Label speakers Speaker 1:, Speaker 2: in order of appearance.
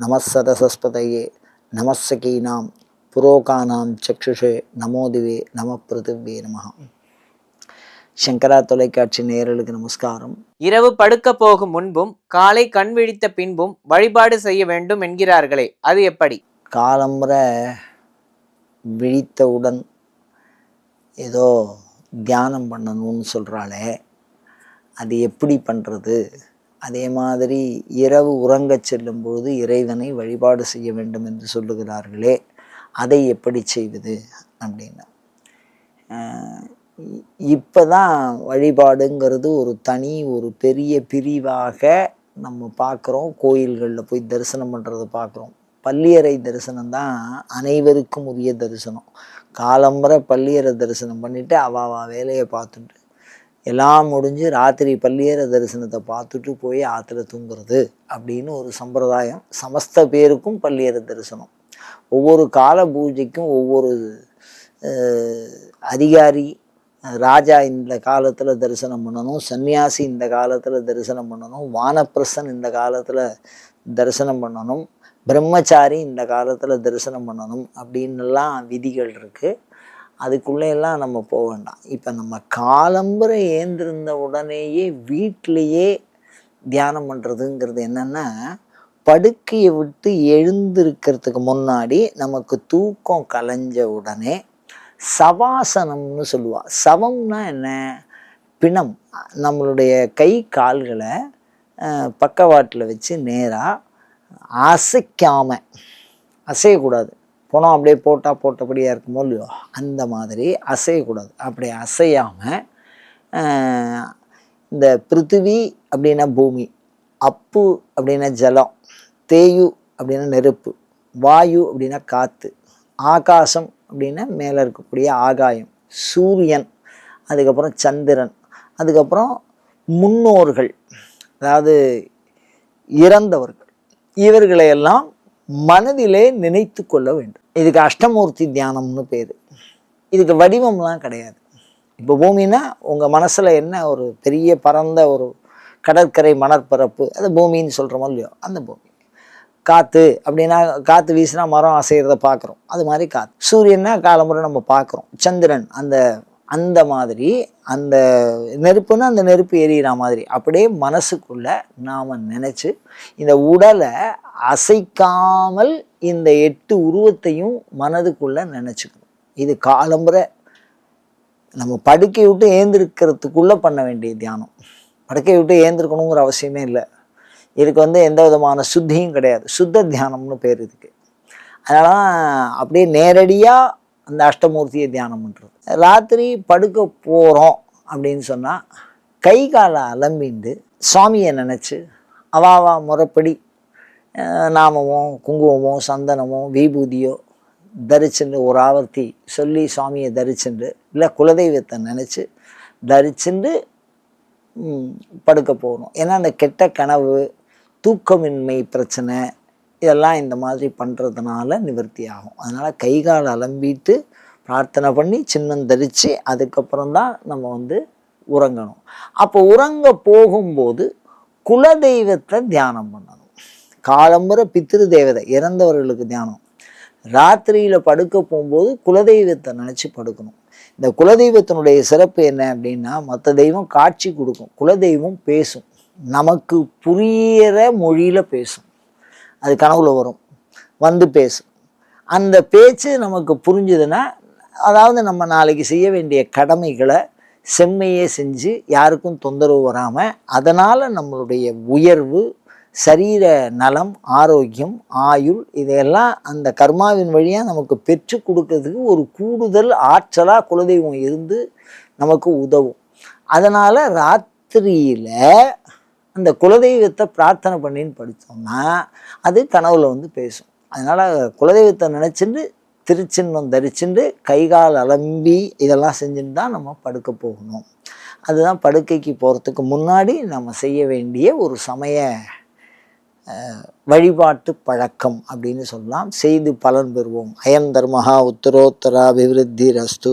Speaker 1: நமசதசஸ்பதையே நமசகீனாம் புரோகானாம் சக்ஷுஷே நமோதிவே நம பிருத்திவே நம சங்கரா தொலைக்காட்சி நேயர்களுக்கு நமஸ்காரம்.
Speaker 2: இரவு படுக்க போகும் முன்பும் காலை கண் விழித்த பின்பும் வழிபாடு செய்ய வேண்டும் என்கிறார்களே அது எப்படி?
Speaker 1: காலம்புற விழித்தவுடன் ஏதோ தியானம் பண்ணணும்னு சொல்கிறாளே அது எப்படி பண்ணுறது அதே மாதிரி இரவு உறங்கச் செல்லும் பொழுது இறைவனை வழிபாடு செய்ய வேண்டும் என்று சொல்லுகிறார்களே அதை எப்படி செய்வது அப்படின்னா. இப்போ தான் வழிபாடுங்கிறது ஒரு தனி ஒரு பெரிய பிரிவாக நம்ம பார்க்குறோம். கோயில்களில் போய் தரிசனம் பண்ணுறத பார்க்குறோம். பள்ளியறை தரிசனம் தான் அனைவருக்கும் உரிய தரிசனம். காலம்புற பள்ளியறை தரிசனம் பண்ணிவிட்டு அவாவா வேலையை பார்த்துட்டு எல்லாம் முடிஞ்சு ராத்திரி பள்ளியேற தரிசனத்தை பார்த்துட்டு போய் ஆற்றுல தூங்குறது அப்படின்னு ஒரு சம்பிரதாயம். சமஸ்த பேருக்கும் பள்ளியேற தரிசனம். ஒவ்வொரு கால பூஜைக்கும் ஒவ்வொரு அதிகாரி ராஜா இந்த காலத்தில் தரிசனம் பண்ணணும் சன்னியாசி இந்த காலத்தில் தரிசனம் பண்ணணும் வானப்பிரசன் இந்த காலத்தில் தரிசனம் பண்ணணும் பிரம்மச்சாரி இந்த காலத்தில் தரிசனம் பண்ணணும் அப்படின்னுலாம் விதிகள் இருக்குது அதுக்குள்ளே எல்லாம் நம்ம போக வேண்டாம். இப்போ நம்ம காலம்புரை ஏந்திருந்த உடனேயே வீட்டிலையே தியானம் பண்ணுறதுங்கிறது என்னென்னா படுக்கையை விட்டு எழுந்திருக்கிறதுக்கு முன்னாடி நமக்கு தூக்கம் கலைஞ்ச உடனே சவாசனம்னு சொல்லுவாள் சவம்னா என்ன? பிணம். நம்மளுடைய கை கால்களை பக்கவாட்டில் வச்சு நேராக அசைக்காமல் அசையக்கூடாது. பணம் அப்படியே போட்டால் போட்டபடியாக இருக்குமோ இல்லையோ அந்த மாதிரி அசையக்கூடாது. அப்படி அசையாமல் இந்த பிருத்திவி அப்படின்னா பூமி அப்பு அப்படின்னா ஜலம் தேயு அப்படின்னா நெருப்பு வாயு அப்படின்னா காற்று ஆகாசம் அப்படின்னா மேலே இருக்கக்கூடிய ஆகாயம் சூரியன் அதுக்கப்புறம் சந்திரன் அதுக்கப்புறம் முன்னோர்கள் அதாவது இறந்தவர்கள் இவர்களையெல்லாம் மனதிலே நினைத்து கொள்ள வேண்டும். இதுக்கு அஷ்டமூர்த்தி தியானம்னு பேர். இதுக்கு வடிவம்லாம் கிடையாது. இப்போ பூமின்னா உங்கள் மனசில் என்ன ஒரு பெரிய பரந்த ஒரு கடற்கரை மணற்பரப்பு அது பூமின்னு சொல்கிறோமோ இல்லையோ அந்த பூமி. காற்று அப்படின்னா காற்று வீசினா மரம் அசைகிறத பார்க்குறோம். அது மாதிரி காற்று சூரியன்னா காலமுறை நம்ம பார்க்குறோம். சந்திரன் அந்த அந்த மாதிரி அந்த நெருப்புன்னா அந்த நெருப்பு எரியிற மாதிரி. அப்படியே மனசுக்குள்ள நாம் நினச்சி இந்த உடலை அசைக்காமல் இந்த எட்டு உருவத்தையும் மனதுக்குள்ள நினச்சிக்கணும். இது காலம்புரை நம்ம படுக்கை விட்டு ஏந்திருக்கிறதுக்குள்ளே பண்ண வேண்டிய தியானம். படுக்கை விட்டு ஏந்திருக்கணுங்கிற அவசியமே இல்லை. இதுக்கு வந்து எந்த விதமான சுத்தியும் கிடையாது. சுத்த தியானம்னு பேர் இதுக்கு அதனால் அப்படியே நேரடியாக அந்த அஷ்டமூர்த்தியை தியானம் பண்ணுறது ராத்திரி படுக்க போகிறோம் அப்படின்னு சொன்னால் கை காலை அலம்பிண்டு சுவாமியை நினச்சி அவாவா முறைப்படி நாமமோ குங்குமமோ சந்தனமோ விபூதியோ தரிச்சுண்டு ஒரு ஆவர்த்தி சொல்லி சுவாமியை தரிச்சுண்டு இல்லை குலதெய்வத்தை நினச்சி தரிச்சுண்டு படுக்க போகணும். ஏன்னா அந்த கெட்ட கனவு தூக்கமின்மை பிரச்சனை இதெல்லாம் இந்த மாதிரி பண்ணுறதுனால நிவர்த்தி ஆகும். அதனால் கை கால் அலம்பிட்டு பிரார்த்தனை பண்ணி சின்னம் தரித்து அதுக்கப்புறம் தான் நம்ம வந்து உறங்கணும். அப்போ உறங்க போகும்போது குலதெய்வத்தை தியானம் பண்ணணும். காலம்புற பித்திரு தேவதை இறந்தவர்களுக்கு தியானம். ராத்திரியில் படுக்க போகும்போது குலதெய்வத்தை நினச்சி படுக்கணும். இந்த குலதெய்வத்தினுடைய சிறப்பு என்ன அப்படின்னா மற்ற தெய்வம் காட்சி கொடுக்கும். குலதெய்வம் பேசும். நமக்கு புரியிற மொழியில் பேசும். அது கனவுல வரும். வந்து பேசும். அந்த பேச்சு நமக்கு புரிஞ்சுதுன்னா அதாவது நம்ம நாளைக்கு செய்ய வேண்டிய கடமைகளை செம்மையே செஞ்சு யாருக்கும் தொந்தரவு வராமல் அதனால் நம்மளுடைய உயர்வு சரீர நலம் ஆரோக்கியம் ஆயுள் இதையெல்லாம் அந்த கர்மாவின் வழியாக நமக்கு பெற்று கொடுக்கறதுக்கு ஒரு கூடுதல் ஆற்றலாக குலதெய்வம் இருந்து நமக்கு உதவும். அதனால் ராத்திரியில் அந்த குலதெய்வத்தை பிரார்த்தனை பண்ணின்னு படித்தோம்னா அது கனவுல வந்து பேசும். அதனால் குலதெய்வத்தை நினச்சிட்டு திருச்சின்னம் தரிச்சுட்டு கை கால் அலம்பி இதெல்லாம் செஞ்சுட்டு தான் நம்ம படுக்க போகணும். அதுதான் படுக்கைக்கு போகிறதுக்கு முன்னாடி நம்ம செய்ய வேண்டிய ஒரு சமய வழிபாட்டு பழக்கம் அப்படின்னு சொல்லலாம். செய்து பலன் பெறுவோம். அயம் தர்மஹா உத்தரோத்தராபிவிருத்தி ரஸ்து